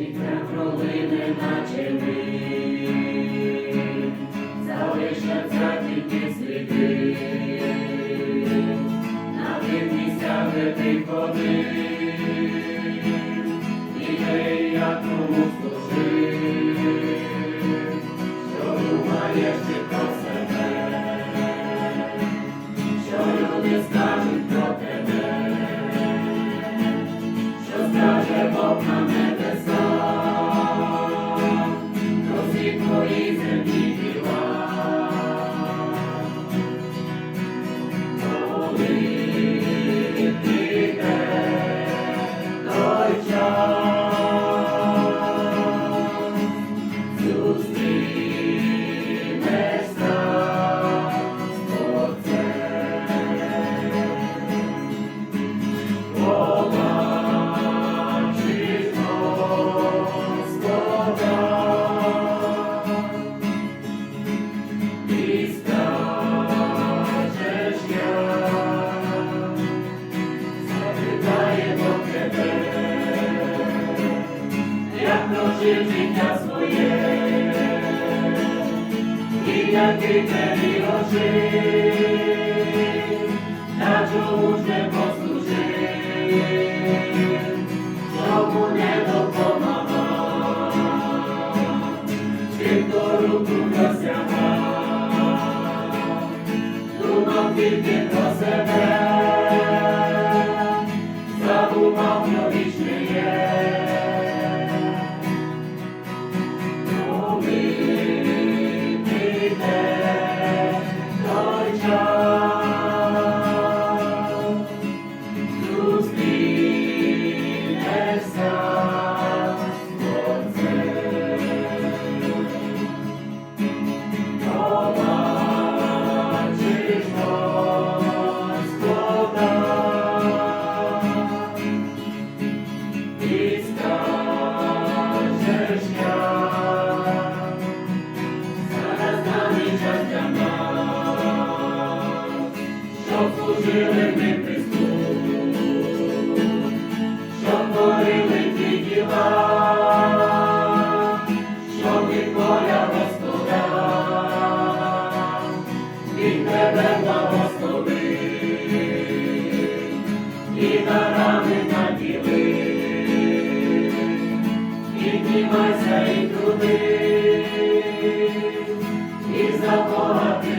життя пролине, наче ми, залишаться тільки сліди, на тих місцях, де ти я тому служив, що думаєш ти про себе, прожив життя своє, і який тобі ожив, на чому ж не послужив, чому не допомагав, чим до руку досягав, думав тільки про себе, служили ми Христу, щоб творили ті діла, щоб від поля Господа, від тебе благословив, і дарами наділив, піднімайся і труди, і за Бога ти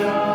star.